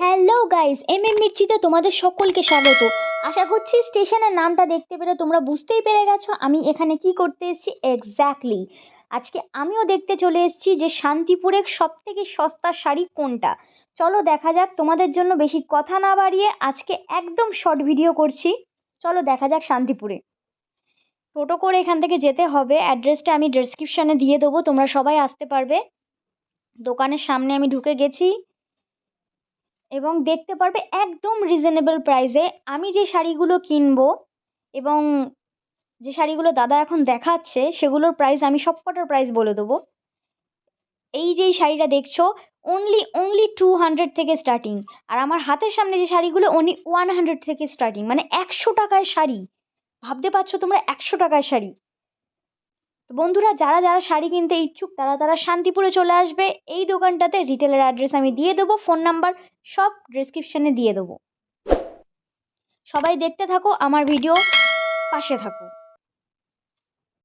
Hello guys M M মির্চিতে তোমাদের সকলকে স্বাগত। আশা করছি স্টেশনের নামটা দেখতে পেরে তোমরা বুঝতেই পেরে গেছো আমি এখানে কি করতে এসেছি। এক্স্যাক্টলি আজকে আমিও দেখতে চলে এসেছি যে শান্তিপুরের সব থেকে সস্তা শাড়ি কোনটা। চলো দেখা যাক, তোমাদের জন্য বেশি কথা না বাড়িয়ে আজকে একদম শর্ট ভিডিও করছি। চলো দেখা যাক শান্তিপুরে। টোটো করে এখান থেকে যেতে হবে। অ্যাড্রেসটা আমি ডেসক্রিপশানে দিয়ে দেবো, তোমরা সবাই আসতে পারবে। দোকানের সামনে আমি ঢুকে গেছি। এবং দেখতে পারবে একদম রিজনেবল প্রাইসে আমি যে শাড়িগুলো কিনবো এবং যে শাড়িগুলো দাদা এখন দেখাচ্ছে সেগুলোর প্রাইস আমি সবকটার প্রাইস বলে দেবো। এই যে শাড়িটা দেখছ অনলি অনলি টু হান্ড্রেড থেকে স্টার্টিং আর আমার হাতের সামনে যে শাড়িগুলো অনলি ওয়ান হান্ড্রেড থেকে স্টার্টিং মানে একশো টাকায় শাড়ি। ভাবতে পারছ তোমরা একশো টাকায় শাড়ি। তো বন্ধুরা, যারা যারা শাড়ি কিনতে ইচ্ছুক, তারা তারা শান্তিপুরে চলে আসবে। এই দোকানটাতে রিটেলের অ্যাড্রেস আমি দিয়ে দেবো ফোন নাম্বার সব ডিসক্রিপশানে দিয়ে দেবো। সবাই দেখতে থাকো, আমার ভিডিও পাশে থাকো।